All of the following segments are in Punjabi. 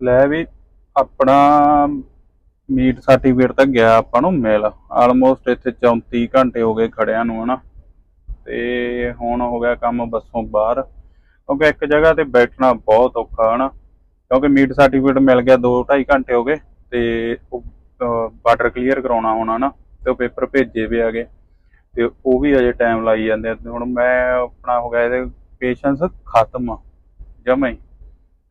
ਲੈ ਵੀ ਆਪਣਾ ਮੀਟ ਸਰਟੀਫਿਕੇਟ ਤਾਂ ਗਿਆ ਆਪਾਂ ਨੂੰ ਮਿਲ। ਆਲਮੋਸਟ ਇੱਥੇ 34 ਘੰਟੇ ਹੋ ਗਏ ਖੜਿਆਂ ਨੂੰ, ਹਨਾ। ਤੇ ਹੁਣ ਹੋ ਗਿਆ ਕੰਮ ਬੱਸੋਂ ਬਾਹਰ। ਕਿਉਂਕਿ ਇੱਕ ਜਗ੍ਹਾ ਤੇ ਬੈਠਣਾ ਬਹੁਤ ਔਖਾ, ਹਨਾ। ਕਿਉਂਕਿ ਮੀਟ ਸਰਟੀਫਿਕੇਟ ਮਿਲ ਗਿਆ 2 2.5 ਘੰਟੇ ਹੋ ਗਏ ਤੇ ਬਾਰਡਰ ਕਲੀਅਰ ਕਰਾਉਣਾ ਹੋਣਾ ਨਾ ਤੇ ਉਹ ਪੇਪਰ ਭੇਜੇ ਵੀ ਆਗੇ ਤੇ ਉਹ ਵੀ ਅਜੇ ਟਾਈਮ ਲਾਈ ਜਾਂਦੇ ਆ। ਹੁਣ ਮੈਂ ਆਪਣਾ ਹੋ ਗਿਆ ਇਹਦੇ ਪੇਸ਼ੈਂਸ ਖਤਮ, ਜਮਾ ਹੀ।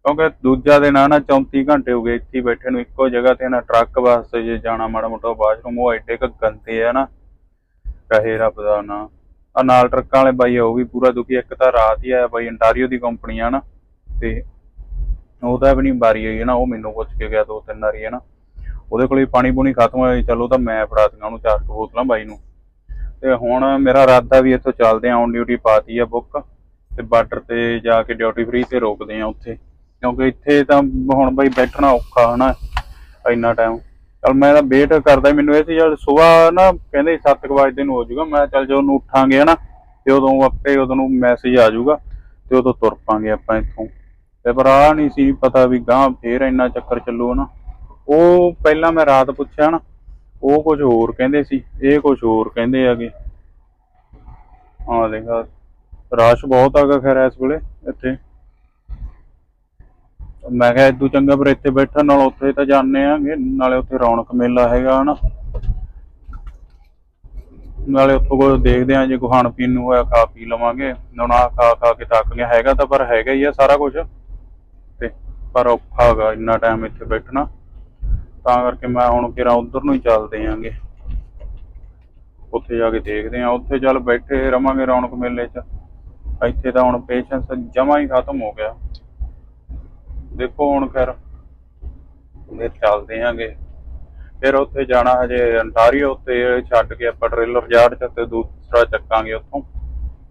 ਕਿਉਂਕਿ ਦੂਜਾ ਦਿਨ ਆ ਨਾ 34 ਘੰਟੇ ਹੋ ਗਏ ਇੱਥੇ ਬੈਠੇ ਨੂੰ, ਇੱਕੋ ਜਗ੍ਹਾ ਤੇ ਨਾ ਟਰੱਕ ਵਾਸਤੇ ਜੇ ਜਾਣਾ ਮਾੜਾ ਮੋਟਾ ਵਾਸ਼ਰੂਮ ਉਹ ਐਡੇ ਕ ਗੰਦੇ ਆ ਨਾ। ਕਹੇ ਰੱਬ ਦਾ ਨਾ। ਆ ਨਾਲ ਟਰੱਕਾਂ ਵਾਲੇ ਬਾਈ ਉਹ ਵੀ ਪੂਰਾ ਦੁਖੀ, ਇੱਕ ਤਾਂ ਰਾਤ ਹੀ ਆਇਆ ਬਾਈ, ਅੰਟਾਰੀਓ ਦੀ ਕੰਪਨੀ ਆ ਨਾ, ਤੇ ਉਹਦਾ ਵੀ ਨਹੀਂ ਬਾਰੀ ਹੋਈ ਨਾ, ਉਹ ਮੈਨੂੰ ਪੁੱਛ ਕੇ ਗਿਆ ਦੋ ਤਿੰਨ ਵਾਰੀ ਹੈ ਨਾ। ਉਹਦੇ ਕੋਲੇ ਪਾਣੀ ਪੂਣੀ ਖਤਮ ਹੋਇਆ, ਚਲੋ ਤਾਂ ਮੈਂ ਫੜਾ ਉਹਨੂੰ ਚਾਰ ਕੁ ਬੋਤਲਾਂ ਬਾਈ ਨੂੰ। ਤੇ ਹੁਣ ਮੇਰਾ ਇਰਾਦਾ ਵੀ ਇੱਥੋਂ ਚੱਲਦੇ ਆ ਔਨ ਡਿਊਟੀ ਪਾਤੀ ਆ ਬੁੱਕ ਤੇ ਬਾਰਡਰ ਤੇ ਜਾ ਕੇ ਡਿਊਟੀ ਫ੍ਰੀ ਤੇ ਰੋਕਦੇ ਆ ਉੱਥੇ। ਕਿਉਂਕਿ ਇੱਥੇ ਤਾਂ ਹੁਣ ਬਈ ਬੈਠਣਾ ਔਖਾ, ਹਨਾ, ਇੰਨਾ ਟਾਈਮ ਚਲ ਮੈਂ ਤਾਂ ਵੇਟ ਕਰਦਾ, ਮੈਨੂੰ ਇਹ ਸੀ ਜਦ ਸਵੇਰ ਨਾ ਕਹਿੰਦੇ 7 ਵਜੇ ਨੂੰ ਹੋ ਜਾਊਗਾ। ਮੈਂ ਚੱਲ ਜਦੋਂ ਨੂੰ ਉੱਠਾਂਗੇ, ਹਨਾ, ਤੇ ਉਦੋਂ ਆਪੇ ਉਦੋਂ ਨੂੰ ਮੈਸੇਜ ਆ ਜਾਊਗਾ, ਤੇ ਉਦੋਂ ਤੁਰ ਪਾਂਗੇ ਆਪਾਂ ਇੱਥੋਂ। ਤੇ ਪਰ ਆ ਨਹੀਂ ਸੀ ਪਤਾ ਵੀ ਗਾਂ ਫੇਰ ਇੰਨਾ ਚੱਕਰ ਚੱਲੂ, ਹਨਾ। ਉਹ ਪਹਿਲਾਂ ਮੈਂ ਰਾਤ ਪੁੱਛਿਆ ਨਾ ਉਹ ਕੁਝ ਹੋਰ ਕਹਿੰਦੇ ਸੀ, ਇਹ ਕੁਝ ਹੋਰ ਕਹਿੰਦੇ ਆਗੇ ਹਾਂ ਦੇਖਾ ਰਸ਼ ਬਹੁਤ ਆਗਾ ਖੈਰ ਇਸ ਵੇਲੇ ਇੱਥੇ। ਮੈਂ ਕਿਹਾ ਇਦੋਂ ਚੰਗਾ ਪਰ ਇੱਥੇ ਬੈਠਣ ਨਾਲ ਉੱਥੇ ਤਾਂ ਜਾਂਦੇ ਆਂਗੇ, ਨਾਲੇ ਉੱਥੇ ਰੌਣਕ ਮੇਲਾ ਹੈਗਾ ਹਨਾ। ਨਾਲੇ ਉੱਥੋਂ ਕੋਈ ਦੇਖਦੇ ਆਂ ਜੇ ਕੋਈ ਖਾਣ ਪੀਣ ਨੂੰ ਹੋਇਆ, ਖਾ ਪੀ ਲਵਾਂਗੇ। ਹੁਣ ਖਾ ਖਾ ਕੇ ਥੱਕ ਗਿਆ, ਹੈਗਾ ਤਾਂ ਪਰ ਹੈਗਾ ਹੀ ਆ ਸਾਰਾ ਕੁਝ ਤੇ ਪਰ ਔਖਾ ਹੈਗਾ ਇੰਨਾ ਟਾਈਮ ਇੱਥੇ ਬੈਠਣਾ। ਤਾਂ ਕਰਕੇ ਮੈਂ ਹੁਣ ਕਿਰਾ ਉਧਰ ਨੂੰ ਹੀ ਚੱਲਦੇ ਆਂਗੇ। ਉੱਥੇ ਜਾ ਕੇ ਦੇਖਦੇ ਆਂ, ਉੱਥੇ ਚੱਲ ਬੈਠੇ ਰਵਾਂਗੇ ਰੌਣਕ ਮੇਲੇ 'ਚ। ਇੱਥੇ ਤਾਂ ਹੁਣ ਪੇਸ਼ੈਂਸ ਜਮਾ ਹੀ ਖਤਮ ਹੋ ਗਿਆ। ਦੇਖੋ ਹੁਣ ਖੈਰ ਫਿਰ ਚੱਲਦੇ ਆਂਗੇ। ਫਿਰ ਉੱਥੇ ਜਾਣਾ ਹਜੇ ਅੰਟਾਰੀਓ ਤੇ ਛੱਡ ਕੇ ਆਪਾਂ ਟ੍ਰੇਲਰ ਯਾਰਡ ਚ ਤੇ ਦੂਸਰਾ ਚੱਕਾਂਗੇ ਉੱਥੋਂ।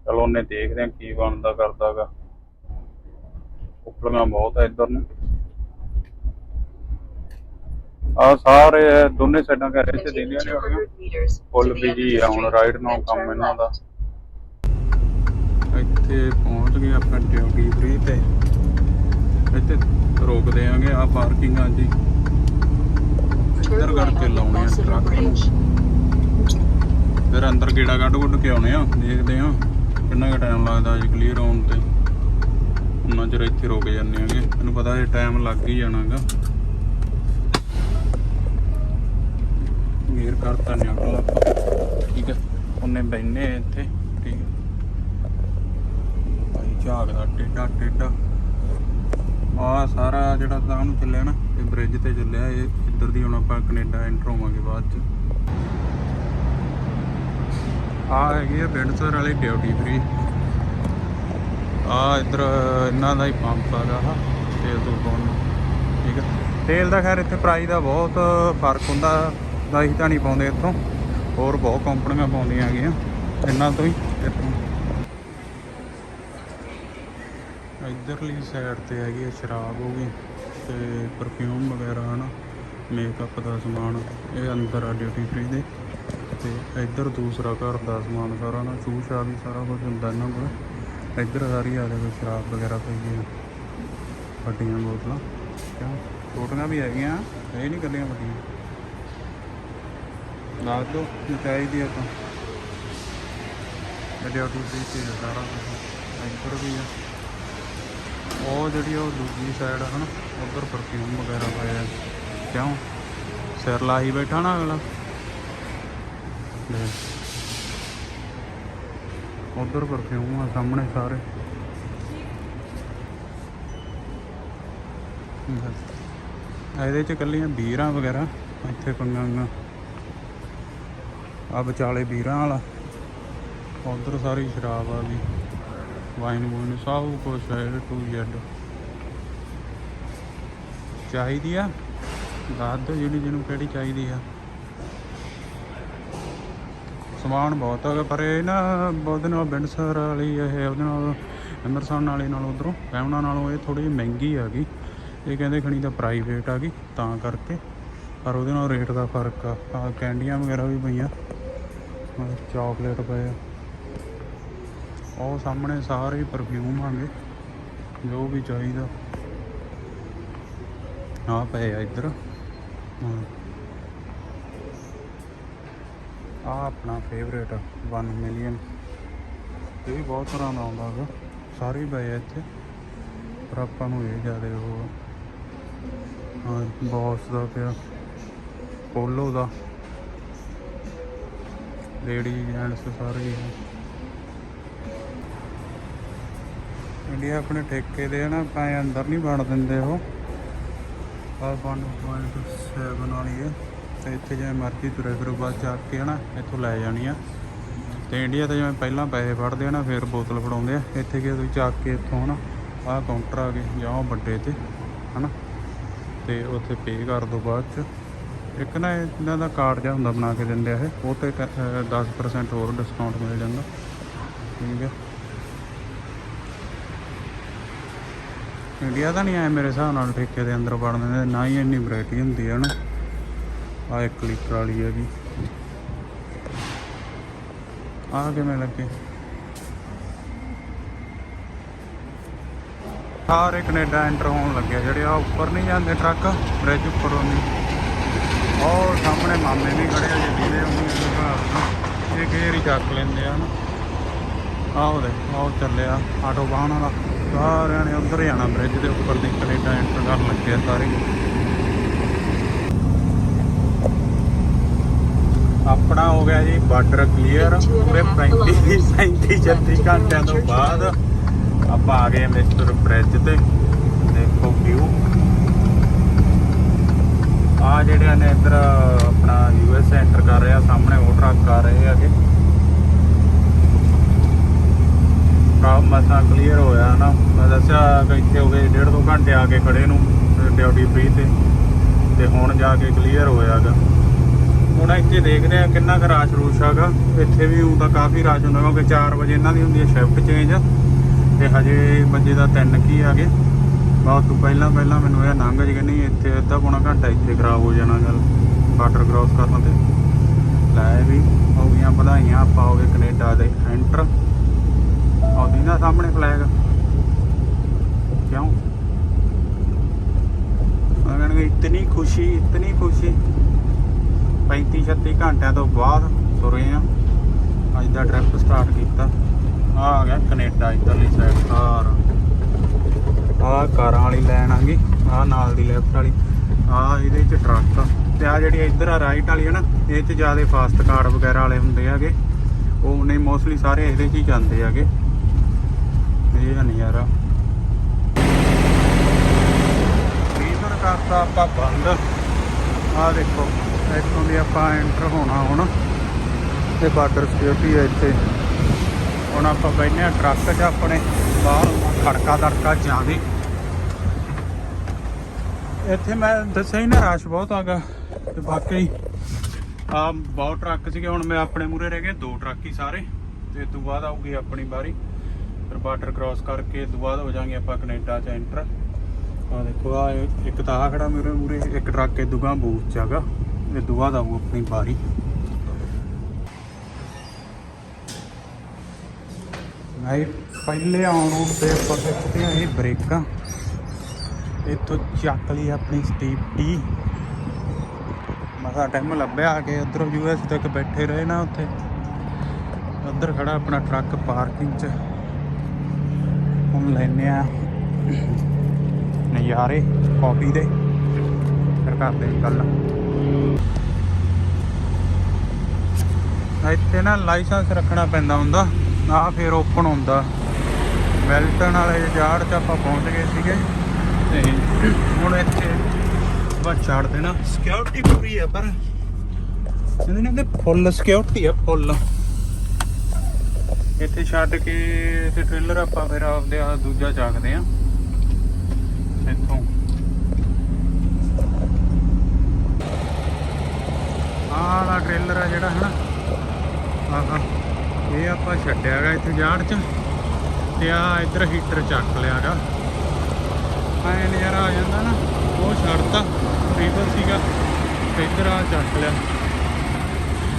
ਚਲੋ ਉਹਨੇ ਦੇਖਦੇ ਆਂ ਕੀ ਬਣਦਾ ਕਰਦਾਗਾ। ਉਪਲੀਆਂ ਬਹੁਤ ਆ ਇੱਧਰ ਨੂੰ। ਆ ਸਾਰੇ ਦੋਨੇ ਸਾਈਡਾਂ ਘਰੇ ਤੇ ਦੇਂਦੀਆਂ ਨੇ ਹੋਣੀਆਂ ਫੁੱਲ ਬਿਜ਼ੀ ਆ ਹੁਣ ਰਾਈਡ ਨਾਲ ਕੰਮ ਇਹਨਾਂ ਦਾ। ਇੱਥੇ ਪਹੁੰਚ ਗਏ ਆਪਾਂ ਡਿਊਟੀ ਫ੍ਰੀ ਤੇ। ਇੱਥੇ ਰੋਕਦੇ ਆਂਗੇ ਆ ਪਾਰਕਿੰਗ ਆ ਜੀ। ਇੱਧਰ ਕਰਕੇ ਲਾਉਣੇ ਆ ਟਰੱਕ ਨੂੰ। ਫਿਰ ਅੰਦਰ ਗੇੜਾ ਕੱਢ ਕੁੱਢ ਕੇ ਆਉਣੇ ਆ ਦੇਖਦੇ ਆ। ਕਿੰਨਾ ਕੁ ਟਾਈਮ ਲੱਗਦਾ ਜੀ ਕਲੀਅਰ ਹੋਣ ਤੇ। ਉਹਨਾਂ ਚਿਰ ਇੱਥੇ ਰੁਕ ਜਾਂਦੇ ਆਂਗੇ। ਮੈਨੂੰ ਪਤਾ ਇਹ ਟਾਈਮ ਲੱਗ ਹੀ ਜਾਣਾਗਾ। ਗੇਅਰ ਕਰਤਾ ਨਿਊਟਰਲ ਆਪਾਂ ਠੀਕ ਹੈ ਉਹਨੇ ਬੈਨੇ ਇੱਥੇ ਠੀਕ ਹੈ ਭਾਈ ਝਾਕਦਾ ਟੇਡਾ ਟੇਡਾ ਆ ਸਾਰਾ ਜਿਹੜਾ ਤਾਂ ਨੂੰ ਚੱਲਿਆ ਨਾ, ਇਹ ਬ੍ਰਿਜ ਤੇ ਚੱਲਿਆ, ਇਹ ਇੱਧਰ ਦੀ ਹੁਣ ਆਪਾਂ ਕੈਨੇਡਾ ਐਂਟਰ ਹੋਵਾਂਗੇ ਬਾਅਦ ਚ। ਆ ਹੈਗੀ ਆ ਬਿੰਡਸਰ ਵਾਲੀ ਡਿਊਟੀ ਫ੍ਰੀ ਆ ਇੱਧਰ ਇਹਨਾਂ ਦਾ ਹੀ ਪੰਪ ਹੈਗਾ ਹਾ ਤੇਲ ਤੋਂ ਪਾਉਣ ਨੂੰ, ਠੀਕ ਹੈ ਤੇਲ ਦਾ ਖੈਰ ਇੱਥੇ ਪ੍ਰਾਈਸ ਦਾ ਬਹੁਤ ਫ਼ਰਕ ਹੁੰਦਾ ਦਾ ਹੀ ਤਾਂ ਨਹੀਂ ਪਾਉਂਦੇ ਇੱਥੋਂ, ਹੋਰ ਬਹੁਤ ਕੰਪਨੀਆਂ ਪਾਉਂਦੀਆਂ ਹੈਗੀਆਂ, ਇਹਨਾਂ ਤੋਂ ਹੀ ਇੱਥੋਂ। ਇਧਰਲੀ ਸਾਈਡ ਤੇ ਹੈਗੀ ਆ, ਸ਼ਰਾਬ ਹੋ ਗਈ ਤੇ ਪਰਫਿਊਮ ਵਗੈਰਾ ਹਨਾ ਮੇਕਅਪ ਦਾ ਸਮਾਨ, ਇਹ ਅੰਦਰ ਆ ਡਿਊਟੀ ਫ੍ਰੀ ਦੇ। ਤੇ ਇੱਧਰ ਦੂਸਰਾ ਘਰ ਦਾ ਸਮਾਨ ਸਾਰਾ ਨਾ ਸ਼ੂਸ਼ਾ ਵੀ ਸਾਰਾ ਕੁਝ ਹੁੰਦਾ ਇਹਨਾਂ ਕੋਲ। ਇੱਧਰ ਸਾਰੀ ਆ ਜਾਵੇ ਸ਼ਰਾਬ ਵਗੈਰਾ ਪਈ ਹੈ ਵੱਡੀਆਂ ਬੋਤਲਾਂ। ਕਿਉਂ ਛੋਟੀਆਂ ਵੀ ਹੈਗੀਆਂ, ਇਹ ਨਹੀਂ ਕੱਲੀਆਂ ਵੱਡੀਆਂ। ਦੱਸ ਦੋ ਜੇ ਚਾਹੀਦੀ ਆ ਤਾਂ ਡਿਊਟੀ ਫ੍ਰੀ ਤੇ ਸਾਰਾ ਕੁਝ ਇੱਧਰ ਵੀ ਆ। ਉਹ ਜਿਹੜੀ ਉਹ ਦੂਜੀ ਸਾਈਡ ਹਨ ਉਧਰ ਪਰਫਿਊਮ ਵਗੈਰਾ ਪਾਇਆ ਕਿਉਂ? ਸਿਰ ਲਾਈ ਬੈਠਾ ਨਾ ਅਗਲਾ। ਉਧਰ ਪਰਫਿਊਮ ਆ ਸਾਹਮਣੇ ਸਾਰੇ। ਇਹਦੇ ਚ ਕੱਲੀਆਂ ਬੀਰਾਂ ਵਗੈਰਾ, ਇੱਥੇ ਪੰਗਾਂ ਆ ਵਿਚਾਲੇ ਬੀਰਾਂ ਵਾਲਾ। ਉਧਰ ਸਾਰੀ ਸ਼ਰਾਬ ਆ ਗਈ। ਵਾਈਨ ਵੂਨ ਸਭ ਕੁਛ ਹੈ ਟੂ ਜ਼ੈਡ ਚਾਹੀਦੀ ਆ? ਦੱਸ ਦਿਓ ਜਿਹੜੀ ਜਿਹਨੂੰ ਕਿਹੜੀ ਚਾਹੀਦੀ ਆ। ਸਮਾਨ ਬਹੁਤ ਹੈਗਾ ਪਰ ਇਹ ਨਾ ਉਹਦੇ ਨਾਲ ਬਿੰਡਸਰ ਵਾਲੀ ਇਹ, ਉਹਦੇ ਨਾਲ ਅੰਮ੍ਰਿਤਸਰ ਵਾਲੀ ਨਾਲ ਉਧਰੋਂ ਪੈਮਣਾ ਨਾਲੋਂ ਇਹ ਥੋੜੀ ਜਿਹੀ ਮਹਿੰਗੀ ਆ ਗਈ। ਇਹ ਕਹਿੰਦੇ ਖਣੀ ਤਾਂ ਪ੍ਰਾਈਵੇਟ ਆ ਗਈ, ਤਾਂ ਕਰਕੇ। ਪਰ ਉਹਦੇ ਨਾਲ ਰੇਟ ਦਾ ਫ਼ਰਕ ਆ। ਆ ਕੈਂਡੀਆਂ ਵਗੈਰਾ ਵੀ ਪਈਆਂ। ਚਾਕਲੇਟ ਪਏ ਆ। ਉਹ ਸਾਹਮਣੇ ਸਾਰੇ ਪਰਫਿਊਮ ਆਂਗੇ, ਜੋ ਵੀ ਚਾਹੀਦਾ। ਆ ਪਏ ਆ ਇੱਧਰ। ਹਾਂ। ਆ ਆਪਣਾ ਫੇਵਰੇਟ 1 ਮਿਲੀਅਨ ਇਹ ਵੀ ਬਹੁਤ ਤਰ੍ਹਾਂ ਦਾ ਆਉਂਦਾ ਹੈਗਾ। ਸਾਰੇ ਪਏ ਆ ਇੱਥੇ। ਪਰ ਆਪਾਂ ਨੂੰ ਇਹ ਜ਼ਿਆਦਾ ਉਹ ਹਾਂ ਬੌਸ ਦਾ ਪਿਆ। ਪੋਲੋ ਦਾ। ਲੇਡੀ ਜੈਂਟਸ ਸਾਰੇ ਹੀ ਆ ਇੰਡੀਆ ਆਪਣੇ ਠੇਕੇ ਦੇ ਆ ਨਾ ਪਾਏ ਅੰਦਰ ਨਹੀਂ ਬਣ ਦਿੰਦੇ ਉਹ। ਆ 1.7 ਵਾਲੀ ਹੈ ਤੇ ਇੱਥੇ ਜਿਵੇਂ ਮਰਜ਼ੀ ਤੁਰੇ ਫਿਰੋ, ਬਸ ਚੱਕ ਕੇ, ਹਨਾ? ਇੱਥੋਂ ਲੈ ਜਾਣੀ ਆ। ਤੇ ਇੰਡੀਆ ਤੇ ਜਿਵੇਂ ਪਹਿਲਾਂ ਪੈਸੇ ਫੜਦੇ ਆ ਨਾ, ਫਿਰ ਬੋਤਲ ਫੜਾਉਂਦੇ ਆ। ਇੱਥੇ ਕੀ ਤੁਸੀਂ ਚੱਕ ਕੇ ਇੱਥੋਂ, ਹਨਾ? ਆਹ ਕਾਊਂਟਰ ਆ ਗਏ, ਜਾਂ ਉਹ ਵੱਡੇ ਤੇ, ਹਨਾ? ਤੇ ਉੱਥੇ ਪੇ ਕਰ ਦੋ ਬਾਅਦ ਚ। ਇੱਕ ਨਾ ਇਹਨਾਂ ਦਾ ਕਾਰਡ ਜਿਹਾ ਹੁੰਦਾ, ਬਣਾ ਕੇ ਦਿੰਦੇ ਆ ਇਹ। ਉਹ ਤੇ ਟ- ਅਹ 10% ਹੋਰ ਡਿਸਕਾਊਂਟ ਮਿਲ ਜਾਂਦਾ। ਠੀਕ ਹੈ ਇੰਡੀਆ ਤਾਂ ਨਹੀਂ ਆਇਆ ਮੇਰੇ ਹਿਸਾਬ ਨਾਲ ਠੇਕੇ ਦੇ ਅੰਦਰ ਵੜਨ ਦਿੰਦੇ ਨਾ ਹੀ ਇੰਨੀ ਵੈਰਾਈਟੀ ਹੁੰਦੀ ਹੈ ਨਾ ਆ ਇੱਕ ਲੀਟਰ ਵਾਲੀ ਹੈਗੀ ਆ ਕਿਵੇਂ ਲੱਗੇ? ਸਾਰੇ ਕੈਨੇਡਾ ਐਂਟਰ ਹੋਣ ਲੱਗਿਆ, ਜਿਹੜੇ ਆ ਉੱਪਰ ਨਹੀਂ ਜਾਂਦੇ ਟਰੱਕ ਬ੍ਰਿਜ ਉੱਪਰ ਨਹੀਂ ਉਹ ਸਾਹਮਣੇ ਮਾਮੇ ਵੀ ਖੜੇ ਅਜੇ ਦੀਦੇ ਉਹਨੇ ਘਰ ਇਹ ਕੇਰ ਹੀ ਚੱਕ ਲੈਂਦੇ ਆ ਨਾ ਆਹ ਦੇ ਆਹ ਚੱਲਿਆ, ਆਟੋ ਬਾਹਣ ਵਾਲਾ। ਸਾਰਿਆਂ ਨੇ ਉੱਧਰ ਜਾਣਾ ਬ੍ਰਿਜ ਦੇ ਉੱਪਰ ਦੀ ਕੈਨੇਡਾ ਐਂਟਰ ਕਰਨ ਲੱਗੇ ਸਾਰੇ। ਆਪਣਾ ਹੋ ਗਿਆ ਜੀ ਬਾਰਡਰ ਕਲੀਅਰ ਪੂਰੇ 35 35 36 ਘੰਟਿਆਂ ਤੋਂ ਬਾਅਦ ਆਪਾਂ ਆ ਗਏ ਮਿਸਟਰ ਬ੍ਰਿਜ ਤੇ। ਦੇਖੋ ਵਿਊ ਆ ਜਿਹੜਿਆਂ ਨੇ ਇੱਧਰ ਆਪਣਾ ਯੂਐਸ ਐਂਟਰ ਕਰ ਰਿਹਾ ਸਾਹਮਣੇ ਉਹ ਟਰੱਕ ਆ ਰਹੇ ਹੈਗੇ। ਕੰਮ ਕਲੀਅਰ ਹੋਇਆ ਨਾ ਮੈਂ ਦੱਸਿਆ ਕਿ ਇੱਥੇ ਹੋ ਗਏ ਡੇਢ ਦੋ ਘੰਟੇ ਆ ਕੇ ਖੜੇ ਨੂੰ, ਡਿਊਟੀ ਫ੍ਰੀ ਤੇ। ਤੇ ਹੁਣ ਜਾ ਕੇ ਕਲੀਅਰ ਹੋਇਆਗਾ। ਹੁਣ ਇੱਥੇ ਦੇਖਦੇ ਆ ਕਿੰਨਾ ਕੁ ਰਾਸ਼ ਰੂਸ਼ ਹੈਗਾ। ਇੱਥੇ ਵੀ ਉਹ ਤਾਂ ਕਾਫੀ ਰਾਸ਼ ਹੁੰਦਾ, ਕਿਉਂਕਿ 4 ਵਜੇ ਇਹਨਾਂ ਦੀ ਹੁੰਦੀ ਹੈ ਸ਼ਿਫਟ ਚੇਂਜ ਤੇ ਹਜੇ ਵਜੇ ਦਾ 3 ਕੀ ਆ ਗਏ। ਬਹੁਤ ਤੋਂ ਪਹਿਲਾਂ ਪਹਿਲਾਂ ਮੈਨੂੰ ਇਹ ਲੰਘ ਜੀ ਨਹੀਂ, ਇੱਥੇ ਅੱਧਾ ਪੌਣਾ ਘੰਟਾ ਇੱਥੇ ਖਰਾਬ ਹੋ ਜਾਣਾ ਗੱਲ, ਬਾਰਡਰ ਕ੍ਰਾਸ ਕਰਨ ਤੇ। ਲੈ ਵੀ, ਹੋ ਗਈਆਂ ਵਧਾਈਆਂ, ਆਪਾਂ ਹੋ ਗਏ ਕੈਨੇਡਾ ਦੇ ਐਂਟਰ ਆਉਂਦੀ ਨਾ ਸਾਹਮਣੇ ਫਲੈਗ ਕਿਉਂ? ਅਗਰ ਇਤਨੀ ਖੁਸ਼ੀ ਇਤਨੀ ਖੁਸ਼ੀ। 35 36 ਘੰਟਿਆਂ ਤੋਂ ਬਾਅਦ ਤੁਰੇ ਆ। ਅੱਜ ਦਾ ਟ੍ਰਿਪ ਸਟਾਰਟ ਕੀਤਾ। ਆ ਆ ਗਿਆ ਕੈਨੇਡਾ, ਇਧਰਲੀ ਸਾਈਡ ਸਾਰਾ ਆ ਕਾਰਾਂ ਵਾਲੀ ਲੈਣ ਆ ਗਈ। ਆ ਨਾਲ ਦੀ ਲੈਫਟ ਵਾਲੀ। ਆ ਇਹਦੇ ਚ ਟਰੱਕ ਤੇ ਆ ਜਿਹੜੀ ਇੱਧਰ ਆ ਰਾਈਟ ਵਾਲੀ ਹੈ ਨਾ, ਇਹ ਚ ਜ਼ਿਆਦਾ ਫਾਸਟ ਕਾਰਡ ਵਗੈਰਾ ਵਾਲੇ ਹੁੰਦੇ ਹੈਗੇ। ਉਹ ਨਹੀਂ ਮੋਸਟਲੀ ਸਾਰੇ ਇਹਦੇ ਚ ਹੀ ਜਾਂਦੇ ਹੈਗੇ। ਇਹ ਨਜ਼ਾਰਾ ਰੀਵਰ ਕਰਤਾ ਆਪਾਂ ਬੰਦ। ਆ ਦੇਖੋ, ਇੱਥੋਂ ਦੀ ਆਪਾਂ ਐਂਟਰ ਹੋਣਾ ਹੁਣ। ਤੇ ਬਾਰਡਰ ਸਿਕਿਉਰਿਟੀ ਹੈ ਇੱਥੇ। ਹੁਣ ਆਪਾਂ ਬੈਠੇ ਆ ਟਰੱਕ 'ਚ ਆਪਣੇ। ਬਾਹਰ ਖੜਕਾ ਦੜਕਾ ਜਾਵੇ ਇੱਥੇ ਮੈਂ ਦੱਸਿਆ ਹੀ ਨਾ, ਰਸ਼ ਬਹੁਤ ਆਗਾ ਤੇ ਬਾਕੀ ਆ ਬਹੁਤ ਟਰੱਕ ਸੀਗੇ। ਹੁਣ ਮੈਂ ਆਪਣੇ ਮੂਰੇ ਰਹਿ ਗਏ ਦੋ ਟਰੱਕ ਹੀ ਸਾਰੇ। ਤੇ ਤੋਂ ਬਾਅਦ ਆਊਗੀ ਆਪਣੀ ਬਾਰੀ ਫਿਰ ਬਾਰਡਰ ਕ੍ਰਾਸ ਕਰਕੇ ਤੋਂ ਬਾਅਦ ਹੋ ਜਾਾਂਗੇ ਆਪਾਂ ਕੈਨੇਡਾ 'ਚ ਐਂਟਰ ਆ ਦੇਖੋ ਆ ਇੱਕ ਤਾਂ ਆ ਖੜਾ ਮੇਰੇ ਮੂਰੇ ਇੱਕ ਟਰੱਕ ਇਹ ਦੁਗਾ ਬੂਥ 'ਚ ਇਹ ਤੋਂ ਬਾਅਦ ਆਊ ਆਪਣੀ ਬਾਰੀ। ਮੈਂ ਪਹਿਲੇ ਆਉਣ ਰੂਟ ਤੇ ਉੱਪਰ ਤੇ ਇਹ ਬ੍ਰੇਕਾਂ। ਇੱਥੋਂ ਚੱਕ ਲਈ ਆਪਣੀ ਸਟੀਪ ਟੀ। ਮਸਾ ਟਾਈਮ ਲੱਭਿਆ ਆ ਕੇ ਉਧਰੋਂ ਯੂਐਸ ਤੱਕ ਬੈਠੇ ਰਹੇ ਨਾ ਉੱਥੇ। ਉੱਧਰ ਖੜਾ ਆਪਣਾ ਟਰੱਕ ਪਾਰਕਿੰਗ 'ਚ। ਹੁਣ ਲੈਨੇ ਆ ਨਜ਼ਾਰੇ ਕਾਫੀ ਦੇ। ਫਿਰ ਕਰਦੇ ਗੱਲ। ਇੱਥੇ ਨਾ ਲਾਇਸੈਂਸ ਰੱਖਣਾ ਪੈਂਦਾ ਹੁੰਦਾ ਆ ਫਿਰ ਓਪਨ ਹੁੰਦਾ। ਵੈਲਟਨ ਵਾਲੇ ਜਾੜ 'ਚ ਆਪਾਂ ਪਹੁੰਚ ਗਏ ਸੀਗੇ। ਤੇ ਹੁਣ ਇੱਥੇ ਬਸ ਛੱਡ ਦੇਣਾ। ਸਿਕਿਉਰਿਟੀ ਪੂਰੀ ਹੈ ਪਰ ਇਹਦੇ ਨਾਲ ਫੁੱਲ ਸਿਕਿਉਰਿਟੀ ਹੈ ਫੁੱਲ ਇੱਥੇ ਛੱਡ ਕੇ ਤੇ ਟ੍ਰੇਲਰ ਆਪਾਂ ਫਿਰ ਆਪਦੇ ਆ ਦੂਜਾ ਚੱਕਦੇ ਆ ਇੱਥੋਂ। ਆਹ ਵਾਲਾ ਟ੍ਰੇਲਰ ਆ ਜਿਹੜਾ ਹਨਾ। ਆਹਾ, ਇਹ ਆਪਾਂ ਛੱਡਿਆਗਾ ਇੱਥੇ ਜਾੜ ਚ। ਤੇ ਆ ਇੱਧਰ ਹੀਟਰ ਚੱਕ ਲਿਆਗਾ ਐ ਨਜ਼ਾਰਾ ਆ ਜਾਂਦਾ ਨਾ। ਉਹ ਛੱਡਤਾ ਰੀਵਰ ਸੀਗਾ। ਤੇ ਇੱਧਰ ਆ ਚੱਕ ਲਿਆ।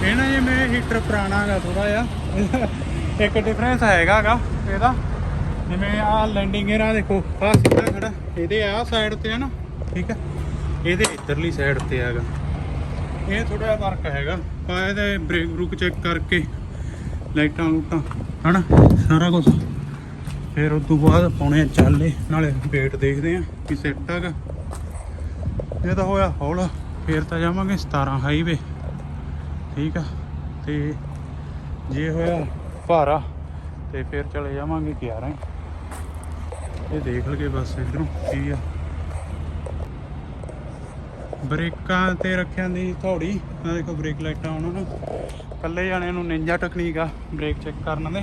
ਇਹ ਨਾ ਜੇ ਮੈਂ ਹੀਟਰ ਪੁਰਾਣਾ ਹੈਗਾ ਥੋੜਾ ਜਿਹਾ। ਇੱਕ ਡਿਫਰੈਂਸ ਹੈਗਾਗਾ ਇਹਦਾ। ਜਿਵੇਂ ਆ ਲੈਂਡਿੰਗ ਗੇਅਰ ਆ ਦੇਖੋ ਆ ਸਿੱਧਾ ਖੜਾ। ਇਹਦੇ ਆ ਸਾਈਡ ਤੇ ਹੈ ਨਾ, ਠੀਕ ਹੈ ਇਹਦੇ ਇੱਧਰਲੀ ਸਾਈਡ ਤੇ ਹੈਗਾ ਇਹ ਥੋੜਾ ਜਿਹਾ ਫ਼ਰਕ ਹੈਗਾ। ਪਰ ਇਹਦੇ ਬ੍ਰੇਕ ਬਰੂਕ ਚੈੱਕ ਕਰਕੇ ਲਾਈਟਾਂ ਲੂਟਾਂ, ਹਨਾ? ਸਾਰਾ ਕੁਝ ਫਿਰ ਉਸ ਤੋਂ ਬਾਅਦ ਪਾਉਣੇ ਆ ਚਾਲੇ, ਨਾਲੇ ਵੇਟ ਦੇਖਦੇ ਆ ਕਿ ਸੈੱਟ ਹੈਗਾ ਇਹ ਤਾਂ ਹੋਇਆ ਹੌਲਾ। ਫਿਰ ਤਾਂ ਜਾਵਾਂਗੇ 17 ਹਾਈਵੇ ਠੀਕ ਆ? ਤੇ ਜੇ ਹੋਇਆ ਭਾਰਾ ਤੇ ਫਿਰ ਚਲੇ ਜਾਵਾਂਗੇ 11 ਇਹ ਦੇਖ ਲਗੇ ਬਸ ਇਧਰੋਂ ਕੀ ਆ। ਬ੍ਰੇਕਾਂ ਤੇ ਰੱਖਿਆ ਦੀ ਥੋੜੀ ਆ ਦੇਖੋ ਬ੍ਰੇਕ ਲਾਈਟਾਂ ਉਹਨਾਂ ਨੂੰ। ਕੱਲੇ ਜਾਣੇ ਨੂੰ ਨਿੰਜਾ ਟੈਕਨੀਕ ਆ ਬ੍ਰੇਕ ਚੈੱਕ ਕਰਨ ਦੇ।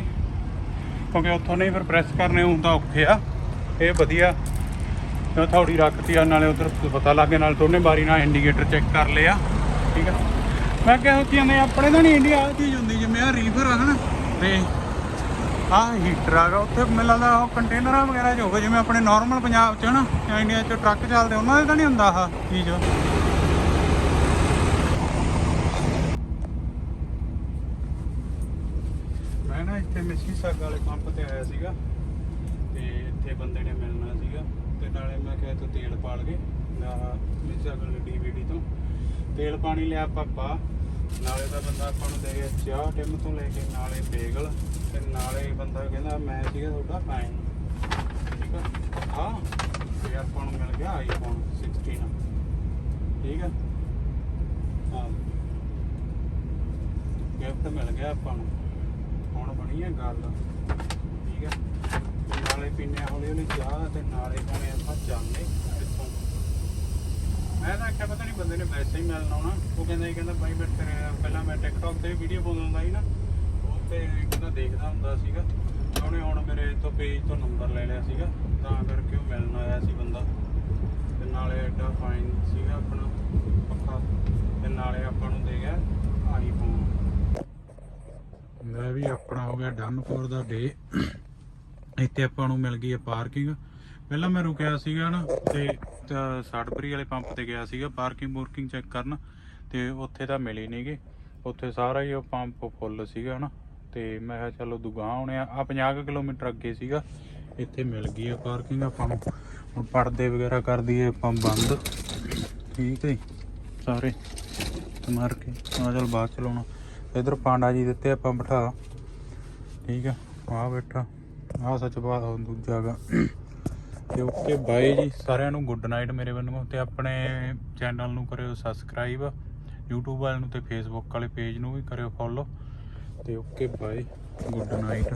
ਕਿਉਂਕਿ ਉੱਥੋਂ ਨਹੀਂ ਫਿਰ ਪ੍ਰੈਸ ਕਰਨੇ ਹੁਣ ਤਾਂ ਔਖੇ ਆ। ਇਹ ਵਧੀਆ। ਉਹ ਥੋੜੀ ਰੱਖਤੀ ਆ, ਨਾਲੇ ਉਧਰ ਪਤਾ ਲੱਗੇ ਨਾਲ ਦੋਨੇ ਬਾਰੀ ਨਾਲ ਇੰਡੀਕੇਟਰ ਚੈੱਕ ਕਰ ਲਿਆ। ਠੀਕ ਆ। ਮੈਂ ਕਿਹਾ ਸੋਚੀ ਜਾਂਦੇ ਆਪਣੇ ਤਾਂ ਨਹੀਂ ਇੰਡੀਆ ਆ ਚੀਜ਼ ਹੁੰਦੀ, ਜਿਵੇਂ ਆ ਰੀਫਰ ਆ ਹਨਾ ਤੇ ਆਹ ਹੀਟਰ ਆਗਾ ਉੱਥੇ ਮੈਨੂੰ ਲੱਗਦਾ ਉਹ ਕੰਟੇਨਰਾਂ ਵਗੈਰਾ ਚ ਹੋਵੇ ਜਿਵੇਂ ਆਪਣੇ ਨਾਰਮਲ ਪੰਜਾਬ ਚ ਹਨਾ, ਜਾਂ ਇੰਡੀਆ ਚ ਟਰੱਕ ਚੱਲਦੇ, ਉਹਨਾਂ ਦੇ ਤਾਂ ਨਹੀਂ ਹੁੰਦਾ ਆਹ ਚੀਜ਼। ਮੈਂ ਨਾ ਇੱਥੇ ਮਿਸੀ ਸਾਗ ਵਾਲੇ ਪੰਪ ਤੇ ਆਇਆ ਸੀਗਾ, ਤੇ ਇੱਥੇ ਬੰਦੇ ਨੇ ਮਿਲਣਾ ਸੀਗਾ, ਤੇ ਨਾਲੇ ਮੈਂ ਕਿਹਾ ਤੂੰ ਤੇਲ ਪਾਲ ਕੇ ਮਿਸੀ ਸਾਗ ਵਾਲੇ ਡੀਵੀਡੀ ਤੋਂ। ਤੇਲ ਪਾਣੀ ਲਿਆ ਪਾਪਾ ਨਾਲੇ ਤਾਂ ਬੰਦਾ ਆਪਾਂ ਨੂੰ ਦੇ ਗਿਆ ਚਾਹ ਟਿਮ ਤੋਂ ਲੈ ਕੇ ਨਾਲੇ ਬੇਗਲ ਤੇ ਨਾਲੇ ਬੰਦਾ ਕਹਿੰਦਾ ਮੈਂ ਸੀਗਾ ਤੁਹਾਡਾ ਫਾਈਨ ਠੀਕ ਆ? ਹਾਂ। ਤੇ ਆਪਾਂ ਨੂੰ ਮਿਲ ਗਿਆ ਆਈਫੋਨ 16 ਠੀਕ ਆ? ਹਾਂ। ਗਿਫਟ ਮਿਲ ਗਿਆ ਆਪਾਂ ਨੂੰ। ਹੁਣ ਬਣੀ ਹੈ ਗੱਲ। ਠੀਕ ਹੈ ਤੇ ਨਾਲੇ ਪੀਨੇ ਹੌਲੀ ਹੌਲੀ ਚਾਹ ਤੇ ਨਾਲੇ ਪਾਉਣੇ ਆਪਾਂ ਚਾਲੇ ਆਖਿਆ ਪਤਾ ਨਹੀਂ ਬੰਦੇ ਨੇ ਵੈਸੇ ਹੀ ਮਿਲਣ ਆਉਣਾ ਉਹ ਕਹਿੰਦਾ ਸੀ ਕਹਿੰਦਾ ਬਾਈ ਮੈਂ ਤੇਰੇ, ਪਹਿਲਾਂ ਮੈਂ ਟਿਕਟੌਕ ਤੇ ਵੀਡੀਓ ਪਾਉਂਦਾ ਹੁੰਦਾ ਸੀ ਨਾ, ਉਹ ਕਹਿੰਦਾ ਦੇਖਦਾ ਹੁੰਦਾ ਸੀਗਾ। ਉਹਨੇ ਹੁਣ ਮੇਰੇ ਤੋਂ ਪੇਜ ਤੋਂ ਨੰਬਰ ਲੈ ਲਿਆ ਸੀਗਾ, ਤਾਂ ਕਰਕੇ ਉਹ ਮਿਲਣ ਆਇਆ ਸੀ ਬੰਦਾ। ਤੇ ਨਾਲੇ ਐਡਾ ਫਾਈਨ ਸੀਗਾ ਆਪਣਾ ਪੱਖਾ ਤੇ ਨਾਲੇ ਆਪਾਂ ਨੂੰ ਦੇ ਗਿਆ ਆਈਫੋਨ ਮੈਂ ਵੀ ਆਪਣਾ ਹੋ ਗਿਆ ਡਨ ਫੋਰ ਦਾ ਡੇ ਇੱਥੇ ਆਪਾਂ ਨੂੰ ਮਿਲ ਗਈ ਹੈ ਪਾਰਕਿੰਗ ਪਹਿਲਾਂ ਮੈਂ ਰੁਕਿਆ ਸੀਗਾ ਨਾ ਤੇ ਤਾਂ ਵਾਲੇ ਪੰਪ ਤੇ ਗਿਆ ਸੀਗਾ ਪਾਰਕਿੰਗ ਬੁਰਕਿੰਗ ਚੈੱਕ ਕਰਨ ਤੇ ਉੱਥੇ ਤਾਂ ਮਿਲੀ ਨਹੀਂਗੀ ਉੱਥੇ ਸਾਰਾ ਹੀ ਉਹ ਪੰਪ ਫੁੱਲ ਸੀਗਾ ਨਾ ਤੇ ਮੈਂ ਕਿਹਾ ਚਲੋ ਦੁਗਾਹ ਆਉਣੇ ਆ। ਆ 50 ਕੁ ਕਿਲੋਮੀਟਰ ਅੱਗੇ ਸੀਗਾ ਇੱਥੇ ਮਿਲ ਗਈ ਆ ਪਾਰਕਿੰਗ ਆਪਾਂ ਨੂੰ। ਹੁਣ ਪਰਦੇ ਵਗੈਰਾ ਕਰ ਦਈਏ ਆਪਾਂ ਬੰਦ। ਠੀਕ ਹੈ ਜੀ, ਸਾਰੇ। ਮਾਰ ਕੇ ਆ ਚਲ ਬਾਅਦ ਚਲਾਉਣਾ ਇਧਰ ਪਾਂਡਾ ਜੀ ਦਿੱਤੇ ਆਪਾਂ ਬਿਠਾ ਠੀਕ ਆ ਆ ਬੈਠਾ। ਆ ਸੱਚ ਬਾਤ ਦੂਜਾ ਗਾ ਤੇ ਓਕੇ ਬਾਏ ਜੀ ਸਾਰਿਆਂ ਨੂੰ ਗੁੱਡ ਨਾਈਟ ਮੇਰੇ ਵੱਲੋਂ ਤੇ ਆਪਣੇ ਚੈਨਲ ਨੂੰ ਕਰਿਓ ਸਬਸਕ੍ਰਾਈਬ YouTube ਵਾਲੇ ਨੂੰ ਤੇ Facebook ਵਾਲੇ ਪੇਜ ਨੂੰ ਵੀ ਕਰਿਓ ਫੋਲੋ ਤੇ ਓਕੇ ਬਾਏ ਗੁੱਡ ਨਾਈਟ